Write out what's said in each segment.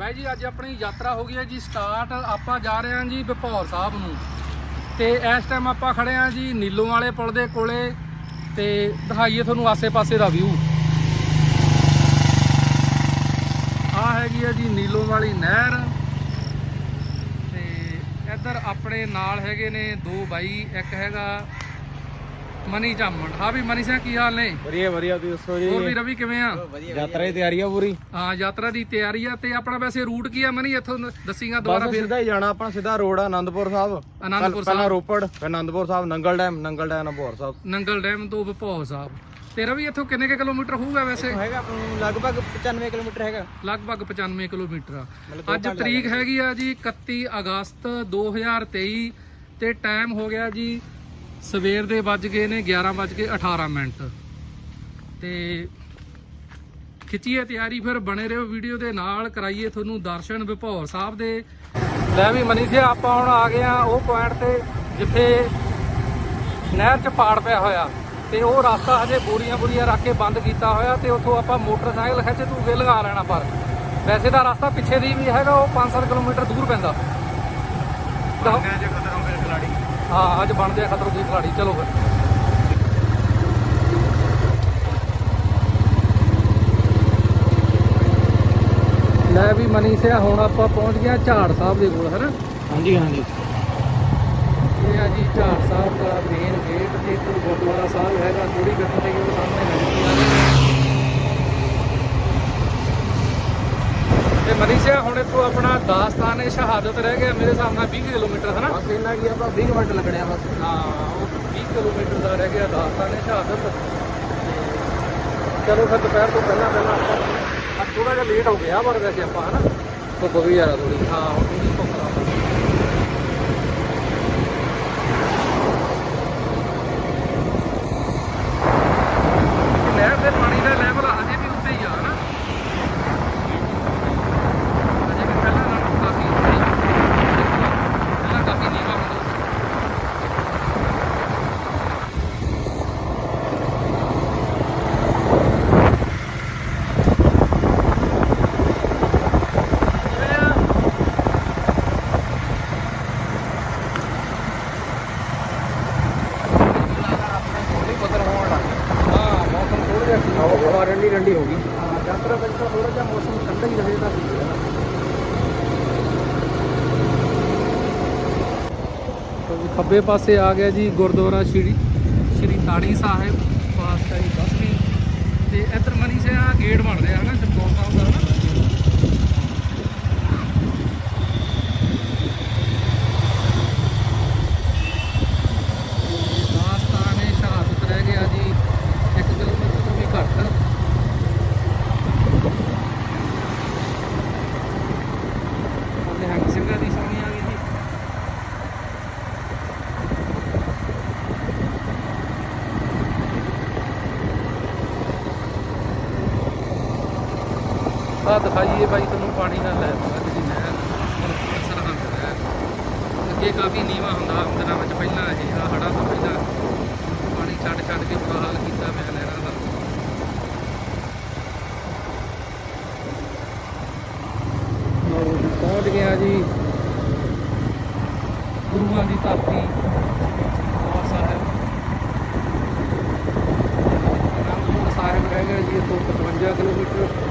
ਬਾਈ ਜੀ, ਅੱਜ ਆਪਣੀ ਯਾਤਰਾ ਹੋ ਗਈ ਹੈ ਜੀ ਸਟਾਰਟ ਆਪਾਂ ਜਾ ਰਹੇ ਹਾਂ ਜੀ ਵਿਭੌਰ ਸਾਹਿਬ ਨੂੰ। ਤੇ ਇਸ ਟਾਈਮ ਆਪਾਂ ਖੜੇ ਹਾਂ ਜੀ ਨੀਲੋਂ ਵਾਲੇ ਪੁਲ ਦੇ ਕੋਲੇ ਤੇ ਦਿਖਾਈਏ ਤੁਹਾਨੂੰ ਆਸੇ-ਪਾਸੇ ਦਾ ਵਿਊ ਆ ਹੈਗੀ ਹੈ ਜੀ ਨੀਲੋਂ ਵਾਲੀ ਨਹਿਰ। ਤੇ ਇੱਧਰ ਆਪਣੇ ਨਾਲ ਹੈਗੇ ਨੇ ਦੋ ਬਾਈ, ਇੱਕ ਹੈਗਾ ਮਨੀ ਜਾਮਣ ਹਾਂ ਵੀ ਮਨੀ ਸਿੰਘ ਕੀ ਹਾਲ ਨੇ? ਵਧੀਆ ਵਧੀਆ ਤੁਸੀਂ ਦੱਸੋ ਹੋਰ ਵੀ ਜੀ ਰਵੀ ਕਿਵੇਂ ਆ? ਯਾਤਰਾ ਦੀ ਤਿਆਰੀ ਆ ਪੂਰੀ? ਹਾਂ ਯਾਤਰਾ ਦੀ ਤਿਆਰੀ ਆ ਤੇ ਆਪਣਾ ਵੈਸੇ ਰੂਟ ਕੀ ਆ ਮਨੀ? ਇੱਥੋਂ ਦੱਸੀਗਾ ਦੁਬਾਰਾ ਫਿਰ। ਸਿੱਧਾ ਹੀ ਜਾਣਾ ਆਪਾਂ ਸਿੱਧਾ ਰੋਡ ਆ ਆਨੰਦਪੁਰ ਸਾਹਿਬ। ਆਨੰਦਪੁਰ ਪਹਿਲਾਂ ਸਾਹਿਬ। ਰੋਪੜ ਫਿਰ Anandpur Sahib Nangal dam Nangal dam Anandpur Sahib. Nangal dam ਤੋਂ ਵਿਭੌਰ ਸਾਹਿਬ। ਤੇ ਰਵੀ ਇੱਥੋਂ ਕਿੰਨੇ ਕੁ ਕਿਲੋਮੀਟਰ ਹੋਊਗਾ ਵੈਸੇ? ਹੈਗਾ ਲਗਭਗ 95 ਕਿਲੋਮੀਟਰ ਹੈਗਾ। ਲਗਭਗ 95 ਕਿਲੋਮੀਟਰ ਆ। ਅੱਜ ਤਰੀਕ ਹੈਗੀ ਆ ਜੀ 31 ਅਗਸਤ 2023 ਤੇ ਟਾਈਮ ਹੋ ਗਿਆ ਜੀ ਸਵੇਰ ਦੇ ਵੱਜ ਗਏ ਨੇ 11 ਵੱਜ ਕੇ 18 ਮਿੰਟ। ਤੇ ਖਿੱਚੀਏ ਤਿਆਰੀ ਫਿਰ, ਬਣੇ ਰਹੋ ਵੀਡੀਓ ਦੇ ਨਾਲ, ਕਰਾਈਏ ਤੁਹਾਨੂੰ ਦਰਸ਼ਨ ਵਿਭੌਰ ਸਾਹਿਬ ਦੇ। ਲੈ ਵੀ ਮਨੀ ਜੀ ਆਪਾਂ ਹੁਣ ਆ ਗਏ ਆ ਉਹ ਪੁਆਇੰਟ ਤੇ, ਜਿੱਥੇ ਨਹਿਰ 'ਚ ਪਾੜ ਪਿਆ ਹੋਇਆ। ਤੇ ਉਹ ਰਸਤਾ ਹਜੇ ਬੋਰੀਆਂ ਬੋਰੀਆਂ ਰੱਖ ਕੇ ਬੰਦ ਕੀਤਾ ਹੋਇਆ ਤੇ ਉੱਥੋਂ ਆਪਾਂ ਮੋਟਰਸਾਈਕਲ ਖਿੱਚ ਤੂੰ ਕੇ ਲਗਾ ਲੈਣਾ ਪਰ। ਵੈਸੇ ਤਾਂ ਰਸਤਾ ਪਿੱਛੇ ਦੀ ਵੀ ਹੈਗਾ, ਉਹ 5-7 ਕਿਲੋਮੀਟਰ ਦੂਰ ਪੈਂਦਾ ਤਾਂ ਜੇ ਖਤਰੋਂ ਮੇਰੇ ਖਿਲਾੜੀ ਹਾਂ ਅੱਜ ਬਣਦੇ ਆ ਖਤਰੋਂ ਦੀ ਖਿਲਾੜੀ ਚਲੋ ਫਿਰ। ਲੈ ਵੀ ਮਨੀ ਸਿਆ ਹੁਣ ਆਪਾਂ ਪਹੁੰਚ ਗਏ ਆ ਝਾੜ ਸਾਹਿਬ ਦੇ ਕੋਲ ਹੈ ਹਾਂਜੀ ਹਾਂਜੀ। ਇਹ ਆ ਜੀ ਝਾੜ ਸਾਹਿਬ ਦਾ ਮੇਨ ਗੇਟ ਤੇ ਗੁਰਦੁਆਰਾ ਸਾਹਿਬ ਹੈਗਾ ਥੋੜੀ ਗੱਡੀ ਤੇ ਉਹ ਸਾਹਮਣੇ ਲੱਗਦੀ ਆ ਤੇ ਮਨੀ ਸਿਆ ਹੁਣ ਇੱਥੋਂ ਆਪਣਾ ਦਾਸਤਾਨ ਏ ਸ਼ਹਾਦਤ ਰਹਿ ਗਿਆ ਮੇਰੇ ਹਿਸਾਬ ਨਾਲ 20 ਕਿਲੋਮੀਟਰ ਹੈ ਨਾ ਬਸ ਇੰਨਾ ਕੀ ਆਪਾਂ 20 ਮਿੰਟ ਲੱਗਣੇ ਆ ਬਸ। ਹਾਂ ਉਹ 20 ਕਿਲੋਮੀਟਰ ਦਾ ਰਹਿ ਗਿਆ ਦਾਸਤਾਨ ਏ ਸ਼ਹਾਦਤ। ਚਲੋ ਫਿਰ ਦੁਪਹਿਰ ਤੋਂ ਪਹਿਲਾਂ ਪਹਿਲਾਂ ਆਪਾਂ ਥੋੜਾ ਜਿਹਾ ਲੇਟ ਹੋ ਗਿਆ ਪਰ ਵੈਸੇ ਆਪਾਂ ਹਨਾ? ਧੁੱਪ ਵੀ ਯਾਰਾ ਥੋੜੀ ਹਾਂ ਹੁਣ ਥੋੜੀ ਭੁੱਖ ਆ ਨਹਿਰ ਦੇ ਪਾਣੀ ਦਾ ਲੈਵਲ ਅਜੇ ਵੀ ਉੱਤੇ ਹੀ ਆ ਹਨਾ ਅਜੇ ਵੀ ਪਹਿਲਾਂ ਨਾਲੋਂ ਕਾਫੀ ਉੱਤੇ ਹੀ ਆ। ਪਹਿਲਾਂ ਕਾਫੀ ਨੀਵਾਂ ਹੁੰਦਾ ਸੀ ਕਿਵੇਂ ਆ? ਥੋੜੀ ਬਦਲ ਹੋਣ ਲੱਗ ਗਿਆ ਹਾਂ ਮੌਸਮ ਥੋੜਾ ਜਿਹਾ ਠੀਕ ਹੋ ਗਿਆ ਹੋ ਗਈ। ਯਾਤਰਾ ਵਿੱਚ ਤਾਂ ਥੋੜਾ ਜਿਹਾ ਮੌਸਮ ਠੰਡਾ ਹੀ ਰਹੇ ਤਾਂ ਠੀਕ ਹੈ ਜੀ ਖੱਬੇ ਪਾਸੇ ਆ ਗਿਆ ਜੀ ਗੁਰਦੁਆਰਾ ਸ਼੍ਰੀ ਸ਼੍ਰੀ ਤਾੜੀ ਸਾਹਿਬ ਪਾਸਟਾਈ ਬਸਤੀ। ਤੇ ਇੱਧਰ ਮਨੀ ਸੇ ਗੇਟ ਬਣ ਰਿਹਾ ਹੈ ਨਾ ਚਮਕੌਰ ਸਾਹਿਬ ਦਾ ਨਾ ਦਾਸਤਾਨ ਏ ਸ਼ਹਾਦਤ ਰਹਿ ਗਿਆ ਜੀ 1 ਕਿਲੋਮੀਟਰ ਤੋਂ ਵੀ ਘੱਟ ਨਿਹੰਗ ਸਿੰਘਾਂ ਦੀ ਸੋਹਣੀ ਆ ਗਈ ਜੀ ਆ ਦਿਖਾਈਏ ਬਾਈ, ਤੁਹਾਨੂੰ ਪਾਣੀ ਨਾਲ ਲੈ ਪਾਉਂਦਾ ਨਹਿਰ ਸਰਹੰਦ ਨਹਿਰ ਅੱਗੇ ਕਾਫੀ ਨੀਵਾ ਹੁੰਦਾ ਦਿਨਾਂ ਵਿੱਚ ਪਹਿਲਾਂ ਇਹ ਆ ਤੋਂ ਪਹਿਲਾਂ ਪਾਣੀ ਛੱਡ ਛੱਡ ਕੇ ਬੁਰਾ ਹਾਲ ਕੀਤਾ ਪਿਆ ਨਹਿਰਾਂ ਦਾ। ਪਹੁੰਚ ਗਿਆ ਜੀ। ਗੁਰੂਆਂ ਦੀ ਧਰਤੀ ਸਾਹਿਬ। ਅਨੰਦਪੁਰ ਸਾਹਿਬ ਰਹਿ ਗਿਆ ਜੀ, ਇੱਥੋਂ 55 ਕਿਲੋਮੀਟਰ।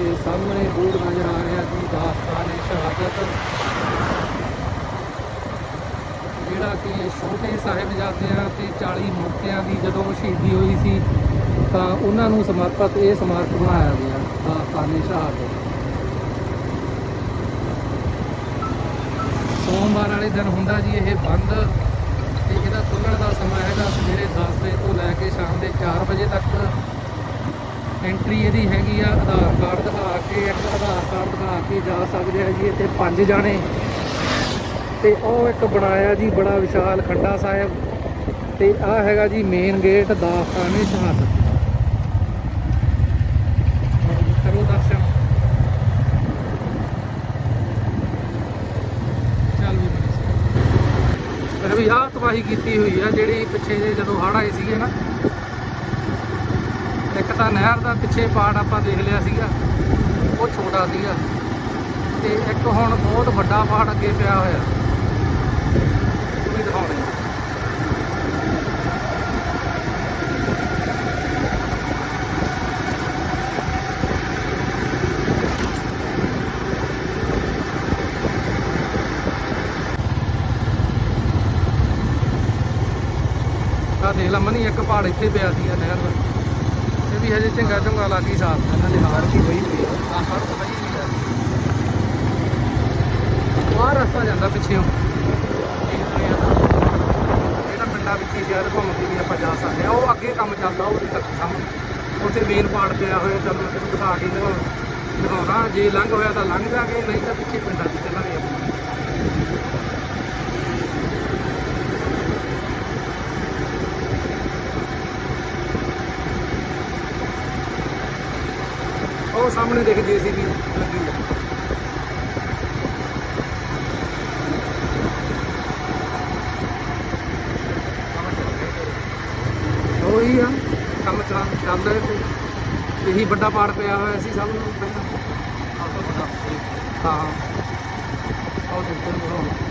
ਤੇ ਸਾਹਮਣੇ ਬੋਰਡ ਨਜ਼ਰ ਆ ਰਿਹਾ ਜੀ ਦਾਸਤਾਨ ਸ਼ਹਾਦਤ। ਜਿਹੜਾ ਕਿ ਛੋਟੇ ਸਾਹਿਬਜ਼ਾਦਿਆਂ ਤੇ 40 ਮੁਕਤਿਆਂ ਦੀ ਜਦੋਂ ਸ਼ਹੀਦੀ ਹੋਈ ਸੀ, ਤਾਂ ਉਹਨਾਂ ਨੂੰ ਸਮਰਪਿਤ ਇਹ ਸਮਾਰਕ ਬਣਾਇਆ ਗਿਆ ਦਾਸਤਾਨ ਸ਼ਹਾਦਤ। ਸੋਮਵਾਰ ਵਾਲੇ ਦਿਨ ਹੁੰਦਾ ਜੀ ਇਹ ਬੰਦ, ਤੇ ਇਹਦਾ ਖੁੱਲਣ ਦਾ ਸਮਾਂ ਹੈਗਾ ਸਵੇਰੇ 10 ਵਜੇ ਤੋਂ ਲੈ ਕੇ ਸ਼ਾਮ ਦੇ 4 ਵਜੇ ਤੱਕ। ਐਂਟਰੀ ਇਹਦੀ ਹੈਗੀ ਆ ਆਧਾਰ ਕਾਰਡ ਦਿਖਾ ਕੇ, ਇੱਕ ਆਧਾਰ ਕਾਰਡ ਦਿਖਾ ਕੇ ਜਾ ਸਕਦੇ ਆ ਜੀ ਇੱਥੇ ਪੰਜ ਜਾਣੇ। ਤੇ ਉਹ ਇੱਕ ਬਣਾਇਆ ਜੀ, ਬੜਾ ਵਿਸ਼ਾਲ ਖੰਡਾ ਸਾਹਿਬ। ਤੇ ਆ ਹੈਗਾ ਜੀ ਮੇਨ ਗੇਟ ਦਾਸਤਾਨੇ ਸ਼ਹਾਦਤ ਕਰੋ ਦਰਸ਼ਨ। ਚੱਲ ਵੀ ਫਿਰ ਆਹ ਤਬਾਹੀ ਕੀਤੀ ਹੋਈ ਆ, ਜਿਹੜੀ ਪਿੱਛੇ ਜੇ ਜਦੋਂ ਹੜ੍ਹ ਆਏ ਸੀਗੇ ਨਾ ਇੱਕ ਤਾਂ ਨਹਿਰ ਦਾ ਪਿੱਛੇ ਪਾਰਟ ਆਪਾਂ ਦੇਖ ਲਿਆ ਸੀਗਾ, ਉਹ ਛੋਟਾ ਸੀਗਾ। ਤੇ ਇੱਕ ਹੁਣ ਬਹੁਤ ਵੱਡਾ ਪਹਾੜ ਅੱਗੇ ਪਿਆ ਹੋਇਆ। ਉਹ ਵੀ ਦਿਖਾਉਣੇ ਆ। ਦੇਖ ਲਾ ਮਨੀ, ਇੱਕ ਪਹਾੜ ਇੱਥੇ ਪਿਆ ਸੀ ਨਹਿਰ ਦਾ। ਵੀ ਹਜੇ ਚੰਗਾ ਚੰਗਾ ਲੱਗੀ ਸਾਫ਼ ਇਹਨਾਂ ਦੇ ਹਾਰ ਕੀ ਹੋਈ ਪਈ ਆ ਆਹ ਸੜਕ ਵਈ ਆ ਰਸਤਾ ਜਾਂਦਾ ਪਿੱਛੇ ਜਿਹੜਾ ਪਿੰਡਾਂ ਵਿੱਚ ਹੀ ਯਾਰ ਘੁੰਮ ਕੇ ਵੀ ਆਪਾਂ ਜਾ ਸਕਦੇ ਆ ਉਹ ਅੱਗੇ ਕੰਮ ਚੱਲਦਾ ਉਹਦੇ ਤੱਕ ਸਾਹਮਣੇ ਉੱਥੇ ਮੇਨ ਪਾੜ ਪਿਆ ਹੋਇਆ, ਚੱਲ ਮੈਂ ਤੈਨੂੰ ਦਿਖਾ ਕੇ ਦਿਖਾਉਣਾ ਦਿਖਾਉਣਾ ਜੇ ਲੰਘ ਹੋਇਆ ਤਾਂ ਲੰਘ ਜਾਗੇ ਨਹੀਂ ਤਾਂ ਪਿੱਛੇ ਪਿੰਡਾਂ 'ਚ ਚੱਲਾਂਗੇ ਆਪਾਂ। ਉਹ ਸਾਹਮਣੇ ਦੇਖ ਜੀਸੀਬੀ ਲੱਗੀ ਹੈ ਉਹੀ ਆ, ਕੰਮ ਚਲਾ ਚੱਲਦਾ ਹੈ ਤੇ ਇਹੀ ਵੱਡਾ ਪਾੜ ਪਿਆ ਹੋਇਆ ਸੀ ਸਭ ਨੂੰ। ਪਹਿਲਾਂ ਹਾਂ। ਉਹ ਦੇਖੋ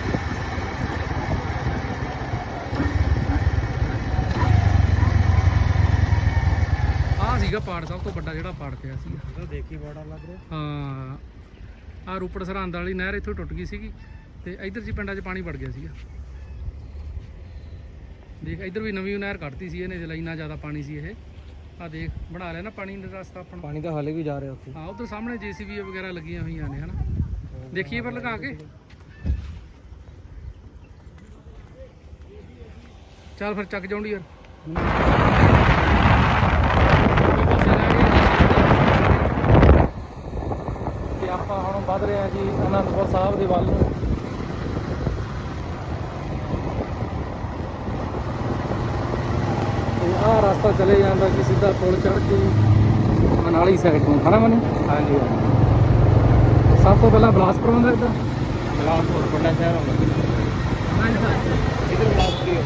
ਸੀਗਾ ਪਾੜ ਸਭ ਤੋਂ ਵੱਡਾ ਜਿਹੜਾ ਪਾੜ ਪਿਆ ਸੀ। ਤਾਂ ਦੇਖੀ ਬੜਾ ਲੱਗ ਰਿਹਾ। ਹਾਂ ਆ ਰੂਪੜ ਸਰਹੰਦ ਵਾਲੀ ਨਹਿਰ ਇੱਥੋਂ ਟੁੱਟ ਗਈ ਸੀਗੀ ਤੇ ਇੱਧਰ ਜੀ ਪਿੰਡਾਂ 'ਚ ਪਾਣੀ ਵੜ ਗਿਆ ਸੀਗਾ। ਦੇਖ ਇੱਧਰ ਵੀ ਨਵੀਂ ਨਹਿਰ ਕੱਢਤੀ ਸੀ ਇਹਨੇ ਜਿਹੜਾ ਇੰਨਾ ਜ਼ਿਆਦਾ ਪਾਣੀ ਸੀ ਇਹ। ਆ ਦੇਖ ਬਣਾ ਲਿਆ ਨਾ ਪਾਣੀ ਦਾ ਰਸਤਾ ਆਪਣਾ। ਪਾਣੀ ਤਾਂ ਹਾਲੇ ਵੀ ਜਾ ਰਿਹਾ ਉੱਥੇ। ਹਾਂ ਉਧਰ ਸਾਹਮਣੇ ਜੀਸੀਬੀ ਵਗੈਰਾ ਲੱਗੀਆਂ ਹੋਈਆਂ ਨੇ ਹਨਾ? ਦੇਖੀਏ ਪਰ ਲਗਾ ਕੇ। ਚੱਲ ਫਿਰ ਚੱਕ ਜਾਉਂਦੀ ਯਾਰ ਤੇ ਆਪਾਂ ਹੁਣ ਵੱਧ ਰਹੇ ਹਾਂ ਜੀ ਅਨੰਦਪੁਰ ਸਾਹਿਬ ਦੇ ਵੱਲ ਨੂੰ। ਤੇ ਆਹ ਰਸਤਾ ਚਲੇ ਜਾਂਦਾ ਜੀ ਸਿੱਧਾ ਪੁਲ ਚੜ੍ਹ ਕੇ ਮਨਾਲੀ ਸਾਈਡ ਤੋਂ ਹਨਾ ਮਨੀ? ਹਾਂਜੀ ਸਭ ਤੋਂ ਪਹਿਲਾਂ ਬਲਾਸਪੁਰ ਆਉਂਦਾ ਇੱਧਰ? ਬਲਾਸਪੁਰ ਵੱਡਾ ਸ਼ਹਿਰ ਹੁੰਦਾ। ਇਧਰ ਬਲਾਸਪੁਰ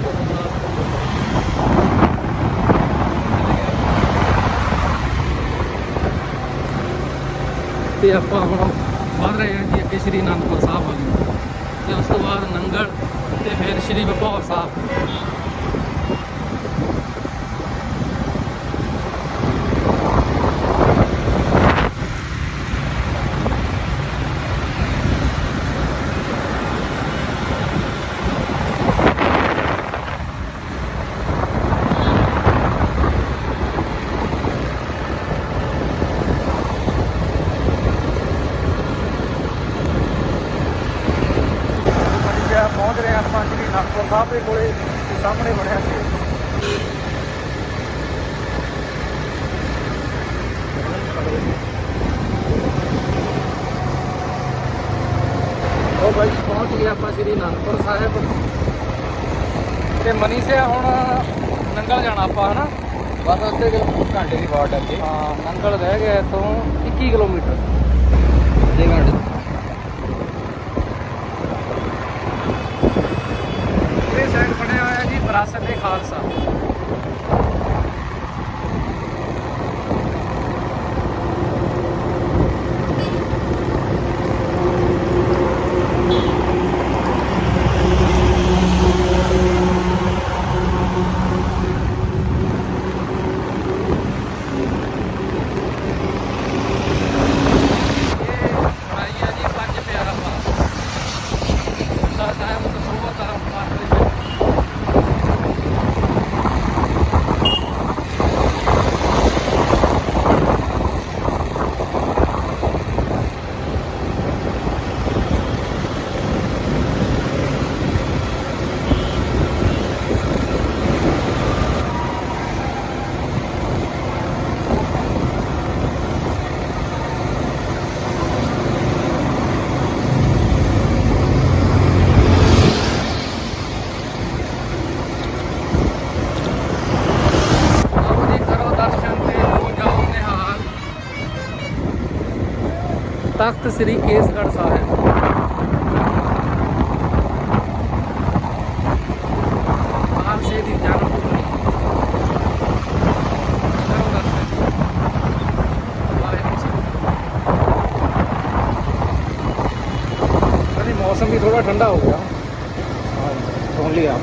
ਤੇ ਆਪਾਂ ਹੁਣ ਵੱਧ ਰਹੇ ਹਾਂ ਜੀ ਅੱਗੇ ਸ਼੍ਰੀ ਅਨੰਦਪੁਰ ਸਾਹਿਬ ਵੱਲ। ਨੂੰ ਤੇ ਉਸ ਤੋਂ ਬਾਅਦ ਨੰਗਲ ਤੇ ਫਿਰ ਸ਼੍ਰੀ ਬਪੌਰ ਸਾਹਿਬ ਵਧੀਆ ਪਹੁੰਚ ਰਹੇ ਹਾਂ ਆਪਾਂ ਸ਼੍ਰੀ ਅਨੰਦਪੁਰ ਸਾਹਿਬ ਦੇ ਕੋਲੇ ਤੇ ਸਾਹਮਣੇ ਬਣਿਆ ਸੀ। ਉਹ ਬਾਈ ਪਹੁੰਚ ਗਏ ਆਪਾਂ ਸ਼੍ਰੀ ਅਨੰਦਪੁਰ ਸਾਹਿਬ। ਤੇ ਮਨੀ ਸੇ ਹੁਣ ਨੰਗਲ ਜਾਣਾ ਆਪਾਂ ਹਨਾ? ਬਸ ਅੱਧੇ ਕਿਲੋ ਘੰਟੇ ਦੀ ਵਾਟ ਹੈ ਅੱਗੇ। ਹਾਂ ਨੰਗਲ ਰਹਿ ਗਿਆ ਇੱਥੋਂ 21 ਕਿਲੋਮੀਟਰ। ਅੱਧੇ ਘੰਟੇ ਇਹ ਸਾਈਡ ਬਣਿਆ ਹੋਇਆ ਜੀ ਦੇ ਖਾਲਸਾ। ਤਖਤ ਸ੍ਰੀ ਕੇਸਗੜ੍ਹ ਸਾਹਿਬ। ਦੀ ਜਨਮ ਭੂਮੀ। मौसम भी थोड़ा ठंडा हो गया सुन लिया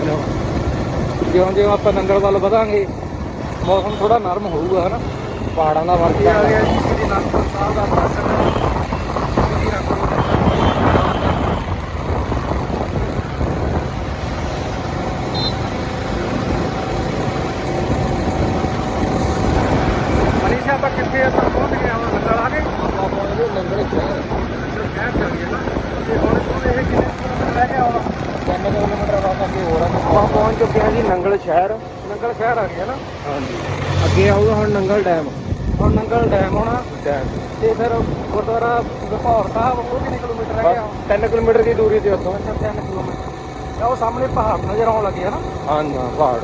ਜਿਉਂ ਜਿਉਂ ਆਪਾਂ ਨੰਗਲ ਵੱਲ ਵਧਾਂਗੇ ਮੌਸਮ ਥੋੜਾ ਨਰਮ ਹੋਊਗਾ ਹਨਾ? ਪਹਾੜਾਂ ਦਾ ਵਰਗਾ ਆ ਜੀ? ਸ੍ਰੀ ਅਨੰਦਪੁਰ ਸਾਹਿਬ ਦਾ ਦਰਸ਼ਨ ਆ ਗਿਆ ਨਾ। ਹਾਂਜੀ। ਅੱਗੇ ਆਊਗਾ ਹੁਣ ਨੰਗਲ ਡੈਮ। ਹੁਣ ਨੰਗਲ ਡੈਮ ਹੋਣਾ ਡੈਮ। ਤੇ ਫਿਰ ਗੁਰਦੁਆਰਾ ਗਫੌਰ ਸਾਹਿਬ ਉਹ ਕਿੰਨੇ ਕਿਲੋਮੀਟਰ ਰਹਿ ਗਿਆ? 3 ਕਿਲੋਮੀਟਰ ਦੀ ਦੂਰੀ ਤੇ ਉੱਥੋਂ। ਅੱਛਾ 3 ਕਿਲੋਮੀਟਰ। ਉਹ ਸਾਹਮਣੇ ਪਹਾੜ ਨਜ਼ਰ ਆਉਣ ਲੱਗੇ ਹਨਾ ਹਾਂ ਪਹਾੜ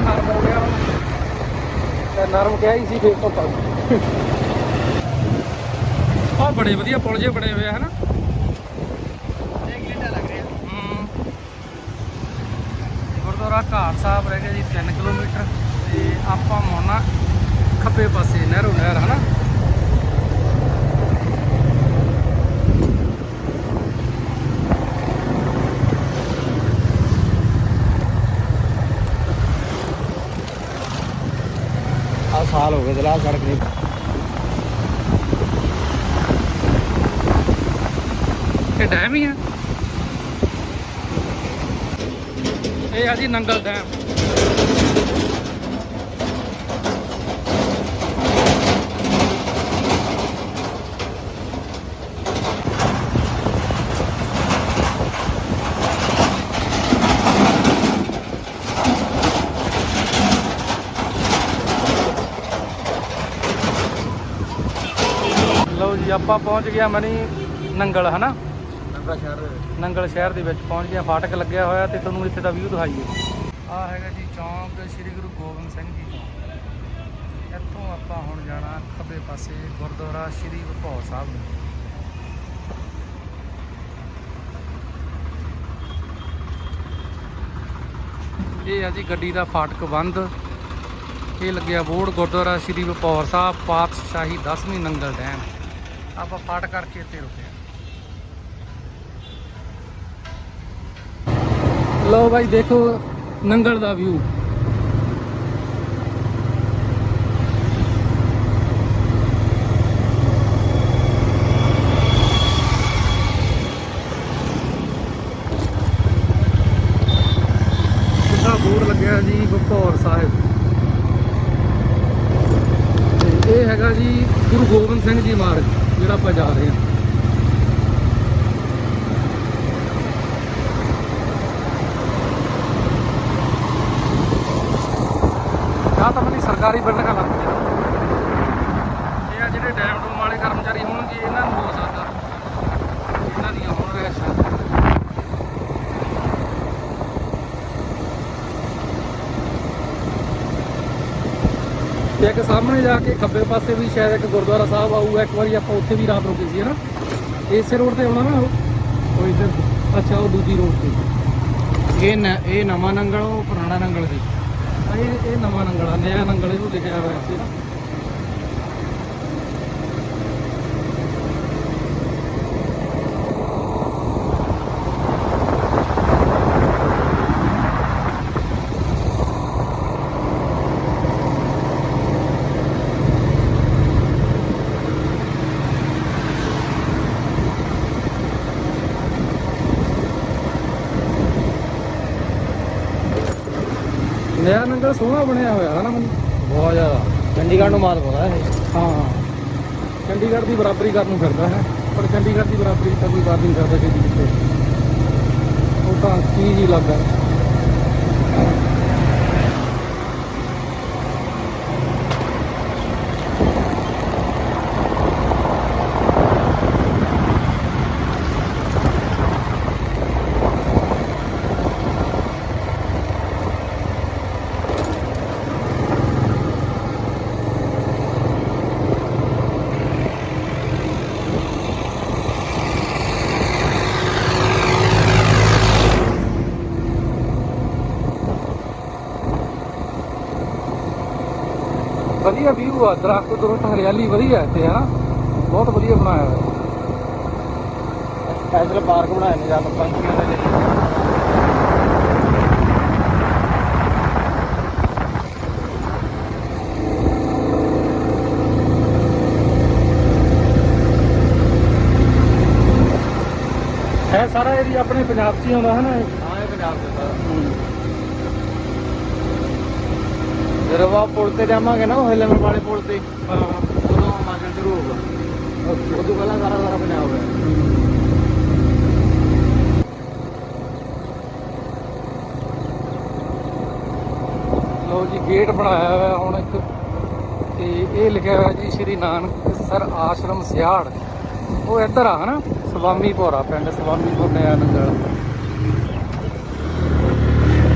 ਨਰਮ ਹੋ ਗਿਆ ਤੇ ਨਰਮ ਕਿਹਾ ਹੀ ਸੀ ਫੇਰ ਤੋਂ ਤੱਕ ਆ ਬੜੇ ਵਧੀਆ ਪੁਲ ਜੇ ਬਣੇ ਹੋਏ ਆ, ਹਨਾ? ਹਮ। ਗੁਰਦੁਆਰਾ ਘਾਟ ਸਾਹਿਬ ਰਹਿ ਗਿਆ ਜੀ 3 ਕਿਲੋਮੀਟਰ। ਤੇ ਆਪਾਂ ਮੋਨਾ ਖੱਬੇ ਪਾਸੇ ਨਹਿਰੋ ਨਹਿਰ, ਹਨਾ ਆ ਸਾਲ ਹੋ ਗਏ ਦਲਾ ਸੜਕ ਨਹੀਂ। ਇਹ ਡੈਮ ਹੀ ਆ। ਇਹ ਆ ਜੀ ਨੰਗਲ ਡੈਮ ਲਓ ਜੀ ਆਪਾਂ ਪਹੁੰਚ ਗਿਆ ਮਨੀ ਨੰਗਲ ਹਨਾ? ਨੰਗਲ ਸ਼ਹਿਰ ਨੰਗਲ ਸ਼ਹਿਰ ਦੇ ਵਿੱਚ ਪਹੁੰਚ ਗਿਆ ਫਾਟਕ ਲੱਗਿਆ ਹੋਇਆ ਤੇ ਤੁਹਾਨੂੰ ਇੱਥੇ ਦਾ ਵਿਊ ਦਿਖਾਈਏ। ਆ ਹੈਗਾ ਜੀ ਚੌਂਕ ਸ੍ਰੀ ਗੁਰੂ ਗੋਬਿੰਦ ਸਿੰਘ ਜੀ ਦਾ ਇੱਥੋਂ ਆਪਾਂ ਹੁਣ ਜਾਣਾ ਖੱਬੇ ਪਾਸੇ ਗੁਰਦੁਆਰਾ ਸ੍ਰੀ ਭਪੌਰ ਸਾਹਿਬ ਨੂੰ। ਇਹ ਆ ਜੀ ਗੱਡੀ ਦਾ ਫਾਟਕ ਬੰਦ। ਇਹ ਲੱਗਿਆ ਬੋਰਡ ਗੁਰਦੁਆਰਾ ਸ੍ਰੀ ਭਪੌਰ ਸਾਹਿਬ ਪਾਤਸ਼ਾਹੀ 10ਵੀਂ ਨੰਗਲ ਡੈਮ। ਆਪਾਂ ਫਾਟਕ ਕਰਕੇ ਇੱਥੇ ਰੁਕੇ ਹਾਂ। ਲਓ ਭਾਈ ਦੇਖੋ ਨੰਗਲ ਦਾ ਵਿਊ ਸਿੱਧਾ ਬੋਰਡ ਲੱਗਿਆ ਜੀ ਭਪੌਰ ਸਾਹਿਬ। ਇਹ ਹੈਗਾ ਜੀ ਗੁਰੂ ਗੋਬਿੰਦ ਸਿੰਘ ਜੀ ਮਾਰਗ। ਜਿਹੜਾ ਆਪਾਂ ਜਾ ਰਹੇ ਹਾਂ। ਤਾਂ ਮਨੀ ਸਰਕਾਰੀ ਬਿਲਡਿੰਗਾਂ ਲੱਗ ਗਈਆਂ ਇਹ ਆ ਜਿਹੜੇ ਡੈਮ ਡੂਮ ਵਾਲੇ ਕਰਮਚਾਰੀ ਹੋਣਗੇ ਇਹਨਾਂ ਨੂੰ ਹੋ ਸਕਦਾ ਇਹਨਾਂ ਦੀਆਂ ਹੋਣ ਰਹਿਸ਼ਾਂ ਤੇ ਇੱਕ ਸਾਹਮਣੇ ਜਾ ਕੇ ਖੱਬੇ ਪਾਸੇ ਵੀ ਸ਼ਾਇਦ ਇੱਕ ਗੁਰਦੁਆਰਾ ਸਾਹਿਬ ਆਊਗਾ ਇੱਕ ਵਾਰੀ ਆਪਾਂ ਉੱਥੇ ਵੀ ਰਾਤ ਰੁਕੇ ਸੀ ਹਨਾ ਇਸੇ ਰੋਡ ਤੇ ਆਉਣਾ ਨਾ ਉਹ? ਉਹ ਇੱਧਰ ਅੱਛਾ ਉਹ ਦੂਜੀ ਰੋਡ ਤੇ। ਇਹ ਨ- ਇਹ ਨਵਾਂ ਨੰਗਲ ਉਹ ਪੁਰਾਣਾ ਨੰਗਲ ਸੀ? ਇਹ ਇਹ ਨਵਾਂ ਨੰਗਲ ਆ ਨਿਆ ਨੰਗਲ ਇਹਨੂੰ ਲਿਖਿਆ ਹੋਇਆ ਸੀ ਨੰਗਲ ਸੋਹਣਾ ਬਣਿਆ ਹੋਇਆ ਹੈ ਨਾ ਮੈਨੂੰ? ਬਹੁਤ ਜ਼ਿਆਦਾ। ਚੰਡੀਗੜ੍ਹ ਨੂੰ ਮਾਤ ਪਾਉਂਦਾ ਇਹ। ਹਾਂ। ਚੰਡੀਗੜ੍ਹ ਦੀ ਬਰਾਬਰੀ ਕਰਨ ਨੂੰ ਫਿਰਦਾ ਹੈ ਪਰ ਚੰਡੀਗੜ੍ਹ ਦੀ ਬਰਾਬਰੀ ਤਾਂ ਕੋਈ ਕਰ ਨਹੀਂ ਸਕਦਾ ਕਿਸੇ ਕਿਤੇ। ਉਹ ਤਾਂ ਚੀਜ਼ ਹੀ ਲੱਗਾ ਵਧੀਆ ਵਿਊ ਆ ਦਰਖਤ ਦਰਖਤ ਹਰਿਆਲੀ ਵਧੀਆ ਇੱਥੇ ਹਨਾ? ਬਹੁਤ ਵਧੀਆ ਬਣਾਇਆ ਹੋਇਆ। ਸਪੈਸ਼ਲ ਪਾਰਕ ਬਣਾਏ ਨੇ ਜਦ ਪੰਛੀਆਂ ਦੇ ਲਈ। ਹੈ ਸਾਰਾ ਏਰੀਆ ਆਪਣੇ ਪੰਜਾਬ 'ਚ ਹੀ ਆਉਂਦਾ ਹੈ ਨਾ ਇਹ? ਹਾਂ ਇਹ ਪੰਜਾਬ ਦੇ ਸਾਰਾ ਆਪਾਂ ਪੁਲ ਤੇ ਜਾਵਾਂਗੇ ਨਾ ਉਹ ਹਿਲਣ ਵਾਲੇ ਪੁਲ ਤੇ। ਹਾਂ ਉਦੋਂ ਹਿਮਾਚਲ ਸ਼ੁਰੂ ਹੋਊਗਾ ਉਦੋਂ ਪਹਿਲਾਂ ਸਾਰਾ ਸਾਰਾ ਪੰਜਾਬ ਹੈ ਲੋ ਜੀ ਗੇਟ ਬਣਾਇਆ ਹੋਇਆ ਹੁਣ ਇੱਕ। ਤੇ ਇਹ ਲਿਖਿਆ ਹੋਇਆ ਜੀ ਸ਼੍ਰੀ ਨਾਨਕ ਸਰ ਆਸ਼ਰਮ ਸਿਆੜ। ਉਹ ਇੱਧਰ ਆ ਹਨਾ? ਸਵਾਮੀਪੁਰਾ ਪਿੰਡ ਸਵਾਮੀਪੁਰ ਨਿਆ ਨੰਗਲ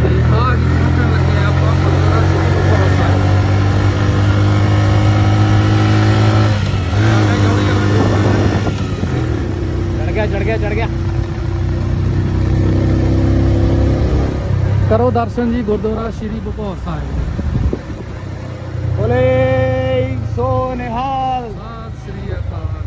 ਤੇ ਆ ਜੀ ਪਹੁੰਚਣ ਲੱਗੇ ਆਪਾਂ ਗੁਰਦੁਆਰਾ ਸ੍ਰੀ ਗੁਰੂ ਸਾਹਿਬ ਚੜ ਗਿਆ ਚੜ ਗਿਆ ਚੜ ਗਿਆ ਕਰੋ ਦਰਸ਼ਨ ਜੀ ਗੁਰਦੁਆਰਾ ਸ਼੍ਰੀ ਭਪੌਰ ਸਾਹਿਬ। ਬੋਲੇ ਸੋ ਨਿਹਾਲ। ਸਤਿ ਸ੍ਰੀ ਅਕਾਲ।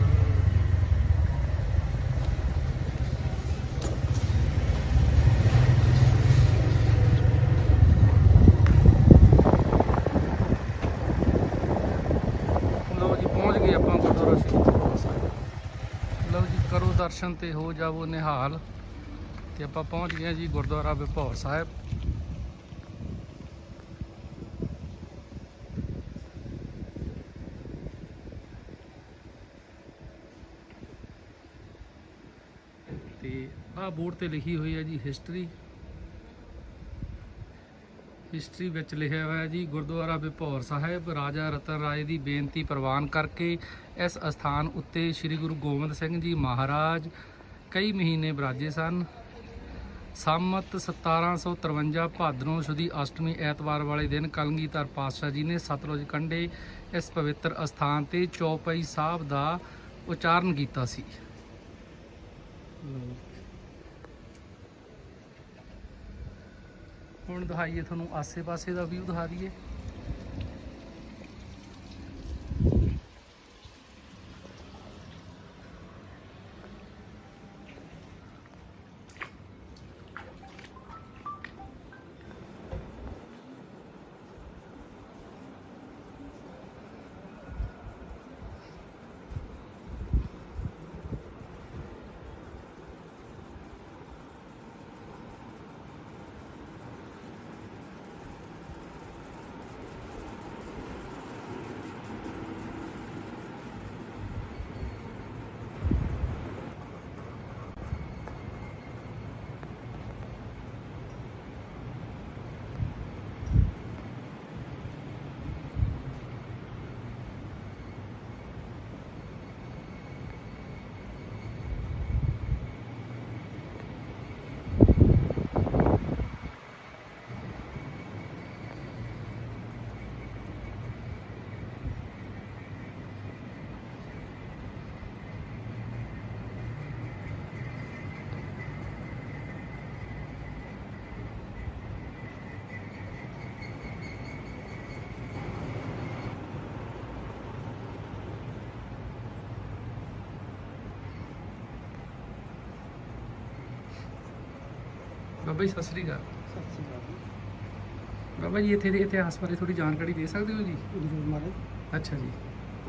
ਲਓ ਜੀ ਪਹੁੰਚ ਗਏ ਆਪਾਂ ਗੁਰਦੁਆਰਾ ਸ਼੍ਰੀ ਭਪੌਰ ਸਾਹਿਬ। ਲਓ ਜੀ ਕਰੋ ਦਰਸ਼ਨ ਤੇ ਹੋ ਜਾਵੋ ਨਿਹਾਲ। ਤੇ ਆਪਾਂ ਪਹੁੰਚ ਗਏ ਜੀ ਗੁਰਦੁਆਰਾ ਭਪੌਰ ਸਾਹਿਬ ਤੇ ਆਹ ਬੋਰਡ ਤੇ ਲਿਖੀ ਹੋਈ ਹੈ ਜੀ ਹਿਸਟਰੀ। ਹਿਸਟਰੀ ਵਿੱਚ ਲਿਖਿਆ ਹੋਇਆ ਹੈ ਜੀ, ਗੁਰਦੁਆਰਾ ਬਿਪੌਰ ਸਾਹਿਬ, ਰਾਜਾ ਰਤਨ ਰਾਏ ਦੀ ਬੇਨਤੀ ਪ੍ਰਵਾਨ ਕਰਕੇ ਇਸ ਅਸਥਾਨ ਉੱਤੇ ਸ੍ਰੀ ਗੁਰੂ ਗੋਬਿੰਦ ਸਿੰਘ ਜੀ ਮਹਾਰਾਜ ਕਈ ਮਹੀਨੇ ਬਰਾਜੇ ਸਨ। ਸੰਮਤ 1753 ਭਾਦਰੋਂ ਸੁਦੀ ਅਸ਼ਟਮੀ ਐਤਵਾਰ ਵਾਲੇ ਦਿਨ ਕਲਗੀਧਰ ਪਾਤਸ਼ਾਹ ਜੀ ਨੇ ਸਤਲੁਜ ਕੰਢੇ ਇਸ ਪਵਿੱਤਰ ਅਸਥਾਨ ਤੇ ਚੌਪਈ ਸਾਹਿਬ ਦਾ ਉਚਾਰਨ ਕੀਤਾ ਸੀ। ਹੁਣ ਦਿਖਾਈਏ ਤੁਹਾਨੂੰ ਆਸੇ-ਪਾਸੇ ਦਾ ਵਿਊ ਦਿਖਾ ਦਈਏ। ਬਾਬਾ ਜੀ ਸਤਿ ਸ੍ਰੀ ਅਕਾਲ। ਬਾਬਾ ਜੀ ਇੱਥੇ ਦੇ ਇਤਿਹਾਸ ਬਾਰੇ ਥੋੜੀ ਜਾਣਕਾਰੀ ਦੇ ਸਕਦੇ ਹੋ ਜੀ? ਜ਼ਰੂਰ ਮਹਾਰਾਜ। ਅੱਛਾ ਜੀ।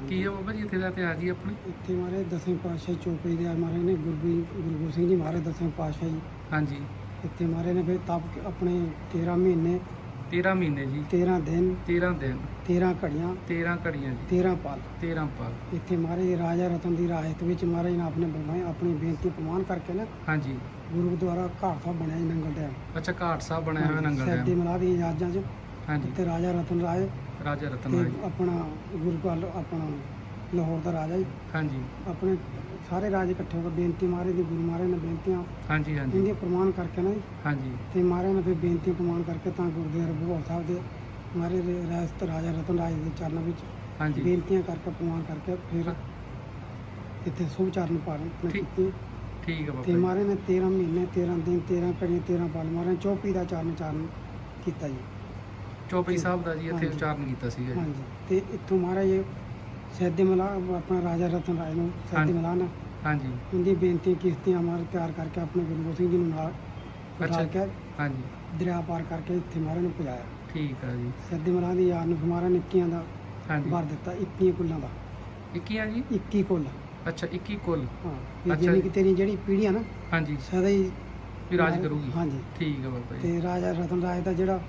ਕੀ ਹੈ ਬਾਬਾ ਜੀ ਇੱਥੇ ਦਾ ਇਤਿਹਾਸ ਜੀ ਆਪਣੇ? ਇੱਥੇ ਮਾਰੇ ਦਸਵੇਂ ਪਾਤਸ਼ਾਹ ਚੌਪਈ ਦੇ ਮਹਾਰਾਜ ਨੇ ਗੁਰੂ ਗੋਬਿੰਦ- ਗੁਰੂ ਗੋਬਿੰਦ ਸਿੰਘ ਜੀ ਮਹਾਰਾਜ ਦਸਵੇਂ ਪਾਤਸ਼ਾਹ ਜੀ। ਹਾਂਜੀ। ਇੱਥੇ ਮਾਰੇ ਨੇ ਫਿਰ ਤਪ ਕੇ ਆਪਣੇ 13 ਮਹੀਨੇ 13 ਮਹੀਨੇ ਜੀ। 13 ਦਿਨ। 13 ਦਿਨ। 13 ਘੜੀਆਂ। 13 ਘੜੀਆਂ ਜੀ। 13 ਪਲ। 13 ਪਲ। ਇੱਥੇ ਮਹਾਰਾਜ ਰਾਜਾ ਰਤਨ ਦੀ ਰਾਇਤ ਵਿੱਚ ਮਹਾਰਾਜ ਨੇ ਆਪਣੇ ਬੁਲਾਏ ਆਪਣੀ ਬੇਨਤੀ ਪ੍ਰਮਾਨ ਕਰਕੇ ਨਾ ਹਾਂਜੀ। ਗੁਰੂ ਦੁਆਰਾ ਘਾਟ ਸਾਹਿਬ ਬਣਿਆ ਜੀ ਨੰਗਲ ਡੈਮ। ਅੱਛਾ ਘਾਟ ਸਾਹਿਬ ਬਣਿਆ ਹੋਇਆ ਨੰਗਲ ਸੈਦੀ ਡੈਮ। ਮਲਾ ਦੀ ਇਜਾਜ਼ਾਂ 'ਚ। ਹਾਂਜੀ। ਇੱਥੇ ਰਾਜਾ ਰਤਨ ਰਾਏ ਰਾਜਾ ਰਤਨ ਤੇ ਰਾਏ। ਆਪਣਾ ਗੁਰੂ ਕਾਲ ਆਪਣਾ ਲਾਹੌਰ ਦਾ ਰਾਜਾ ਜੀ। ਹਾਂਜੀ। ਆਪਣੇ ਸਾਰੇ ਰਾਜ ਇਕੱਠੇ ਹੋ ਕੇ ਬੇਨਤੀ ਮਾਰੇ ਦੀ ਗੁਰੂ ਮਹਾਰਾਜ ਨੇ ਬੇਨਤੀਆਂ ਹਾਂਜੀ ਹਾਂਜੀ। ਇਹਦੀ ਪ੍ਰਮਾਨ ਕਰਕੇ ਨਾ ਜੀ। ਹਾਂਜੀ। ਤੇ ਮਹਾਰਾਜ ਨੇ ਫਿਰ ਬੇਨਤੀ ਪ੍ਰਮਾਨ ਕਰਕੇ ਤਾਂ ਗੁਰਦੁਆਰਾ ਭਗਵਤ ਸਾਹਿਬ ਦੇ ਮਾਰੇ ਰਾਸਤ ਰਾਜਾ ਰਤਨ ਰਾਜ ਦੇ ਚਰਨਾਂ ਵਿੱਚ ਹਾਂਜੀ। ਬੇਨਤੀਆਂ ਕਰਕੇ ਪ੍ਰਮਾਨ ਕਰਕੇ ਫਿਰ ਇੱਥੇ ਸੁਭ ਚਰਨ ਪਾਰਨ ਠੀਕ। ਕੀਤੀ। ਠੀਕ ਹੈ ਬਾਬਾ ਤੇ ਜੀ। ਮਹਾਰਾਜ ਨੇ 13 ਮਹੀਨੇ 13 ਦਿਨ 13 ਘੜੀਆਂ 13 ਪਲ ਮਹਾਰਾਜ ਚੌਪੀ ਦਾ ਚਰਨ ਚਰਨ ਕੀਤਾ ਜੀ। ਚੌਪਈ ਸਾਹਿਬ ਦਾ ਜੀ ਇੱਥੇ ਹਾਂਜੀ। ਉਚਾਰਨ ਕੀਤਾ ਸੀਗਾ ਜੀ। ਹਾਂਜੀ। ਤੇ ਇੱਥੋਂ ਮਹਾਰਾਜ ਸੈਦੇ ਮਲਾ ਆਪਣਾ ਰਾਜਾ ਰਤਨ ਰਾਏ ਨੂੰ ਸੈਦੇ ਹਾਂਜੀ। ਮਲਾ ਨੇ ਹਾਂਜੀ। ਉਹਦੀ ਬੇਨਤੀ ਕਿਸ਼ਤੀਆਂ ਮਾਰ ਤਿਆਰ ਕਰਕੇ ਆਪਣੇ ਗੁਰੂ ਗੋਬਿੰਦ ਸਿੰਘ ਜੀ ਨੂੰ ਨਾਲ ਬਿਠਾ ਕੇ ਹਾਂਜੀ। ਦਰਿਆ ਪਾਰ ਕਰਕੇ ਇੱਥੇ ਮਹਾਰਾਜ ਨੂੰ ਪਹੁੰਚਾਇਆ। ਠੀਕ ਆ ਜੀ। ਸੈਦੇ ਮਲਾ ਦੀ ਯਾਦ ਨੂੰ ਮਹਾਰਾਜ ਨੇ ਇੱਕੀਆਂ ਦਾ ਹਾਂਜੀ। ਭਰ ਦਿੱਤਾ 21 ਕੁੱਲਾਂ ਦਾ। 21 ਆ ਜੀ? 21 ਕੁੱਲ। ਅੱਛਾ 21 ਕੁੱਲ। ਹਾਂ ਵੀ ਅੱਛਾ। ਜਿੰਨੀ ਜੀ। ਕਿ ਤੇਰੀ ਜਿਹੜੀ ਪੀੜ੍ਹੀ ਆ ਨਾ ਹਾਂਜੀ। ਸਦਾ ਹੀ ਵੀ ਰਾਜ ਕਰੂਗੀ। ਹਾਂਜੀ। ਠੀਕ ਆ ਬਾਬਾ ਜੀ। ਤੇ ਰਾਜਾ ਰਤਨ ਰਾਏ ਦਾ ਜਿਹੜਾ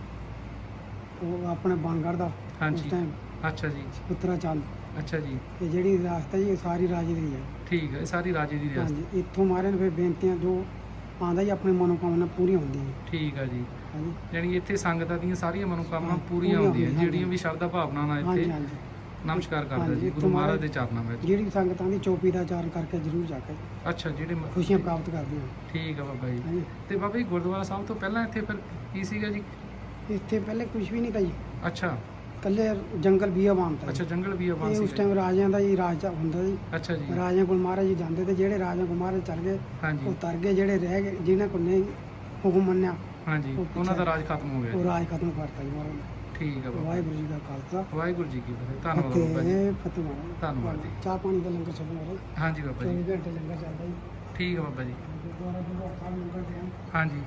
ਉਹ ਆਪਣੇ ਬਾਣਗੜ੍ਹ ਦਾ ਉਸ ਹਾਂਜੀ। ਟਾਈਮ ਅੱਛਾ ਜੀ। ਪੁੱਤਰਾ ਚੰਦ ਅੱਛਾ ਜੀ। ਤੇ ਜਿਹੜੀ ਰਿਆਸਤ ਹੈ ਜੀ ਇਹ ਸਾਰੀ ਰਾਜੇ ਦੀ ਹੈ। ਠੀਕ ਹੈ ਇਹ ਸਾਰੀ ਰਾਜੇ ਦੀ ਰਿਆਸਤ। ਹਾਂਜੀ ਇੱਥੋਂ ਮਾਰੇ ਨੇ ਫਿਰ ਬੇਨਤੀਆਂ ਜੋ ਆਂਦਾ ਹੀ ਆਪਣੇ ਮਨੋਕਾਮਨਾ ਪੂਰੀਆਂ ਹੁੰਦੀਆਂ। ਨੇ ਠੀਕ ਆ ਜੀ। ਹਾਂਜੀ। ਯਾਨੀ ਇੱਥੇ ਸੰਗਤਾਂ ਦੀਆਂ ਸਾਰੀਆਂ ਮਨੋਕਾਮਨਾ ਹਾਂ, ਪੂਰੀਆਂ ਹੁੰਦੀਆਂ ਜਿਹੜੀਆਂ ਵੀ ਸ਼ਰਧਾ ਭਾਵਨਾ ਨਾਲ ਹਾਂਜੀ ਇੱਥੇ ਹਾਂਜੀ। ਨਮਸਕਾਰ ਕਰਦਾ ਜੀ ਗੁਰੂ ਮਹਾਰਾਜ ਮਹਾਰਾਜ ਦੇ ਚਰਨਾਂ ਵਿੱਚ। ਜਿਹੜੀ ਸੰਗਤਾਂ ਦੀ ਚੋਪੀ ਦਾ ਚਾਰਨ ਕਰਕੇ ਜ਼ਰੂਰ ਜਾ ਕੇ ਅੱਛਾ ਜਿਹੜੇ ਮ- ਖੁਸ਼ੀਆਂ ਪ੍ਰਾਪਤ ਕਰਦੀਆਂ ਠੀਕ ਆ ਬਾਬਾ ਜੀ। ਹਾਂਜੀ। ਤੇ ਬਾਬਾ ਜੀ ਗੁਰਦੁਆਰਾ ਸਾਹਿਬ ਤੋਂ ਪਹਿਲਾਂ ਇੱਥੇ ਫਿਰ ਕੀ ਸੀਗਾ ਜੀ? ਇੱਥੇ ਪਹਿਲੇ ਕੁਝ ਵੀ ਨਹੀਂ ਤਾ ਜੀ। ਅੱਛਾ। ਕੱਲੇ ਜੰਗਲ ਬੀਆਬਾਨ ਤਾ ਅੱਛਾ। ਜੰਗਲ ਵੀ ਆਬਾਦ ਇਹ ਉਸ ਟਾਈਮ ਰਾਜਿਆਂ ਦਾ ਹੀ ਰਾਜ ਹੁੰਦਾ ਜੀ। ਅੱਛਾ ਜੀ। ਰਾਜਿਆਂ ਕੋਲ ਮਹਾਰਾਜ ਜੀ ਜਾਂਦੇ ਤੇ ਜਿਹੜੇ ਰਾਜਿਆਂ ਕੋਲ ਮਹਾਰਾਜ ਚੱਲ ਗਏ ਉਹ ਤਰ ਗਏ ਜਿਹੜੇ ਰਹਿ ਗਏ ਜਿਨ੍ਹਾਂ ਕੋਲ ਨਹੀਂ ਹੁਕਮ ਮੰਨਿਆ ਹਾਂਜੀ ਉਹ ਉਹਨਾਂ ਦਾ ਰਾਜ ਖਤਮ ਹੋ ਗਿਆ ਉਹ। ਰਾਜ ਖਤਮ ਕਰਤਾ ਜੀ ਮਹਾਰਾਜ ਨੇ। ਠੀਕ ਬਾਬਾ। ਵਾਹਿਗੁਰੂ ਜੀ ਦਾ ਖਾਲਸਾ। ਵਾਹਿਗੁਰੂ ਜੀ ਕੀ ਫਤਿਹ। ਧੰਨਵਾਦ ਬਾਬਾ ਜੀ। ਫਤਿਹ ਧੰਨਵਾਦ ਜੀ। ਚਾਹ ਪਾਣੀ ਦਾ ਲੰਗਰ ਛਕਣ ਵਾਲੇ ਹਾਂਜੀ ਬਾਬਾ ਜੀ। 24 ਘੰਟੇ ਲੰਗਰ ਚੱਲਦਾ ਜੀ। ਠੀਕ ਆ ਬਾਬਾ ਜੀ। ਹਾਂਜੀ।